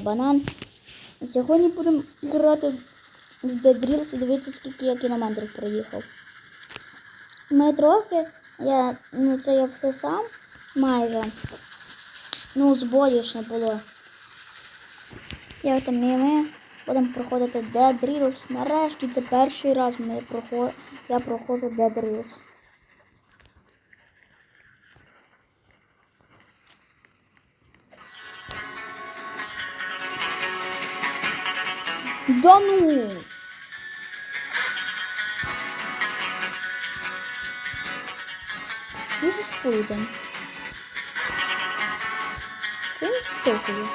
банан. Сьогодні будемо грати в Dead і дивитися, скільки я кілометрів проїхав. Ми трохи, я, ну це я все сам майже. Ну, збою ж не було. Я там і ми будемо проходити Dead Reels. Нарешті це перший раз ми проход... я проходжу Dead Reels. Да ну! Що за спойлер? Що він стукає?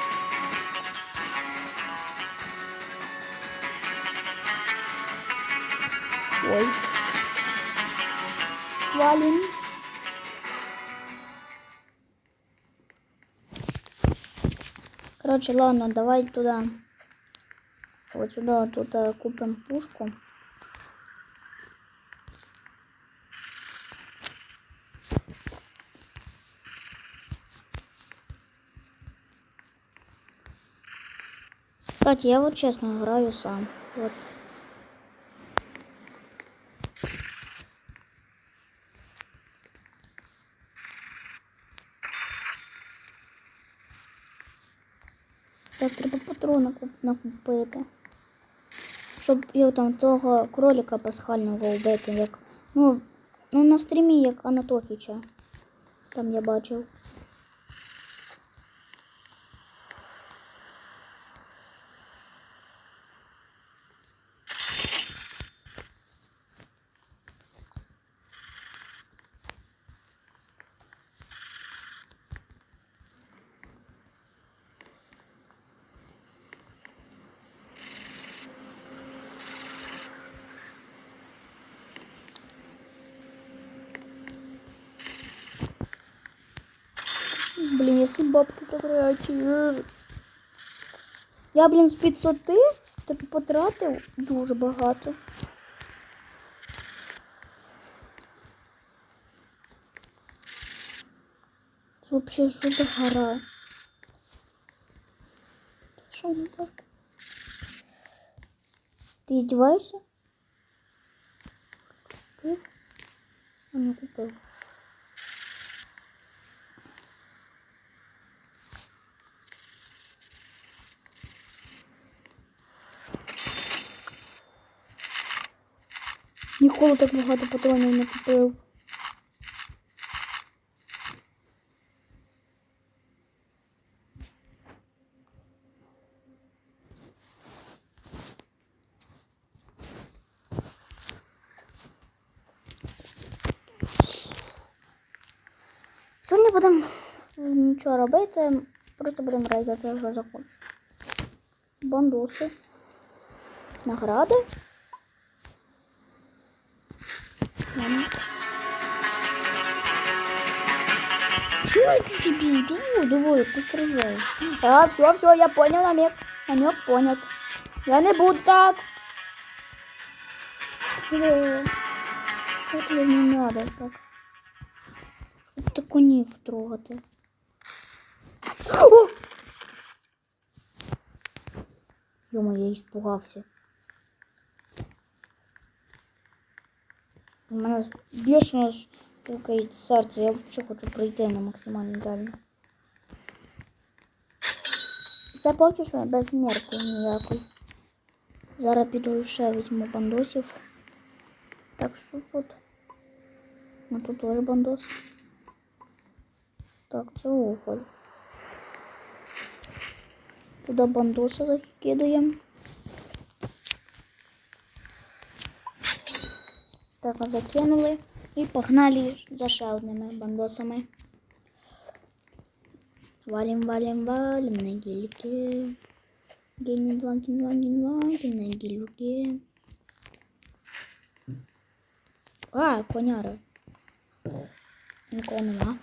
Ой. Валим. Короче, ладно, давай туда. Вот сюда тут купим пушку. Кстати, я вот честно играю сам. Вот. Так, треба патрони куп- накупити. Щоб його там того кролика пасхального вбити, як. Ну, ну на стрімі, як Анатохіча. Там я бачив. Блін, бабки потратив. Я, блін, з 500 типу потратив дуже багато. Це взагалі що за гора? Що не так? Ти здіваєшся? Купив? А не купив. Ніколи так багато патронів не купив. Сьогодні будемо нічого робити, просто будемо рейдити вже закон. Бандуси. Награди. Ладно. Ой, ты себе, давай, давай, пострадаю. А, все, все, я понял намек. Намек понят. Я не буду так. Э, Это не надо так. Это конів трогати. О! Йома, я испугався. У мене бешено стукає серце. Я взагалі хочу пройти на максимально дально. Це поки що без смерті ніякої. Зараз піду ще візьму бандосів. Так що тут. А тут теж бандос. Так, це уголь. Туди бандоса закидаємо. Так, закинули і погнали за ще одними бандосами. Валим, валим, валим на гільні два, гільні два, гільні на гільки. А, коняра. Нікого нема.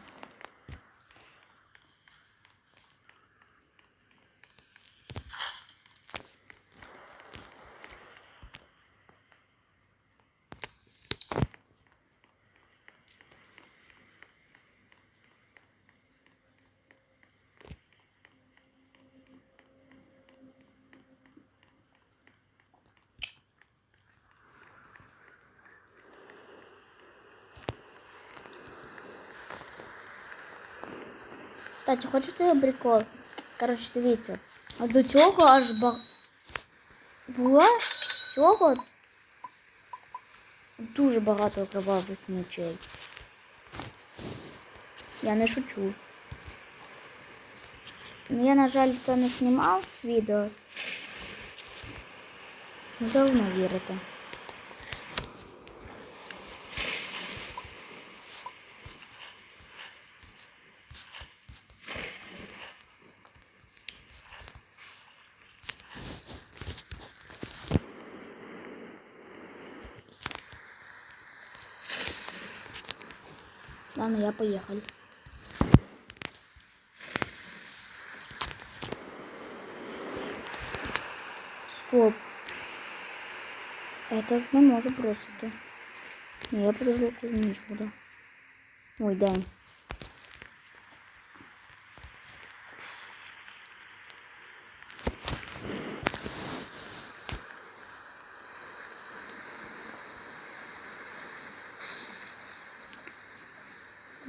Кстати, хочете прикол? Коротше, дивіться. А до цього аж ба... Була цього дуже багато кровавих мечей. Я не шучу. Ну, я, на жаль, то не знімав відео. Ну, Давно вірите. Ладно, я поехал. Стоп. Это не может бросити. Ні, я подожду, ніч буде. Ой, день.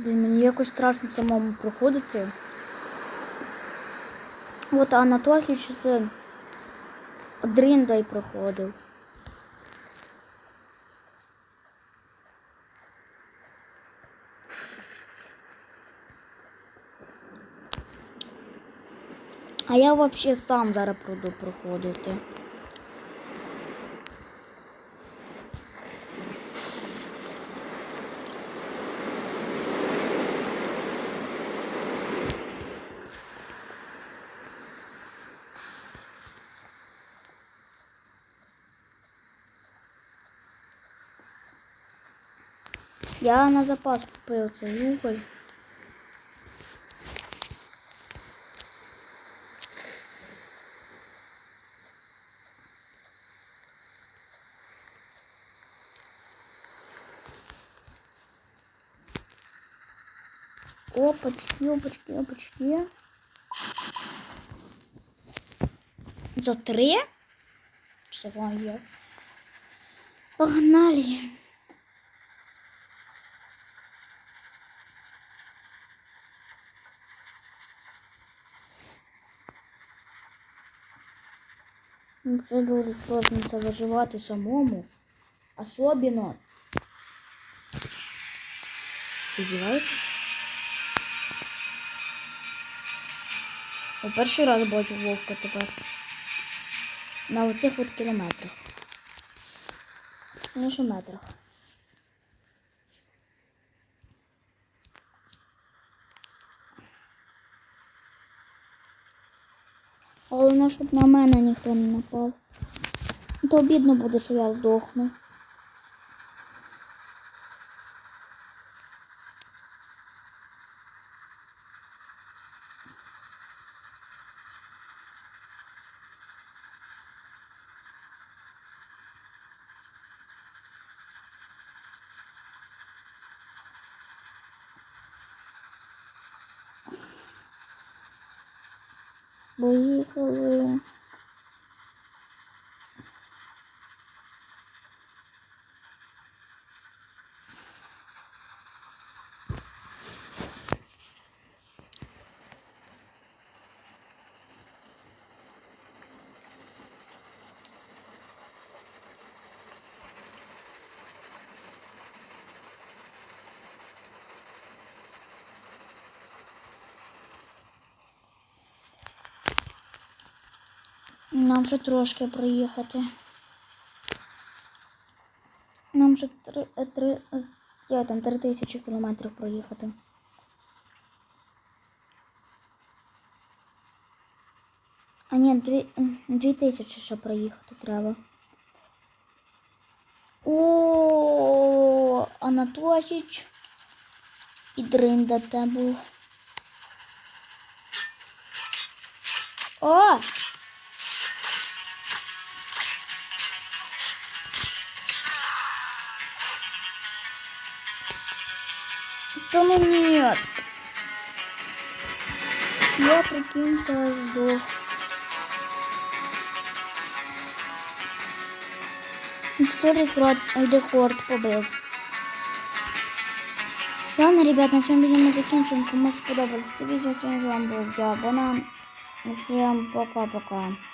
Блін, мені якось страшно самому проходити. От Анатолій ще це Дриндай проходив. А я взагалі сам зараз буду проходити. Я на запас купив цей. Опачки, опачки, опачки. За три? Что вам я? Погнали. Це дуже сложно це виживати самому. Особенно. Ти здіваєшся? Я перший раз бачу вовка тепер. На оцих от кілометрах. Ну що метрах. Щоб на мене ніхто не напав. То обідно буде, що я здохну. 我一个人 Нам ще трошки проїхати. Нам ще три, е, три, е, я там три тисячі кілометрів проїхати. А ні, дві, дві тисячі ще проїхати треба. О, Анатолійович і Дринда те був. О! Да ну нет. Я прикинь-то сдох. Історик рекорд побив. Ладно, ребят, на цьому відео ми закінчуємо. Кому сподобалося відео, сьогодні з вами був я, Банан. Всім пока-пока.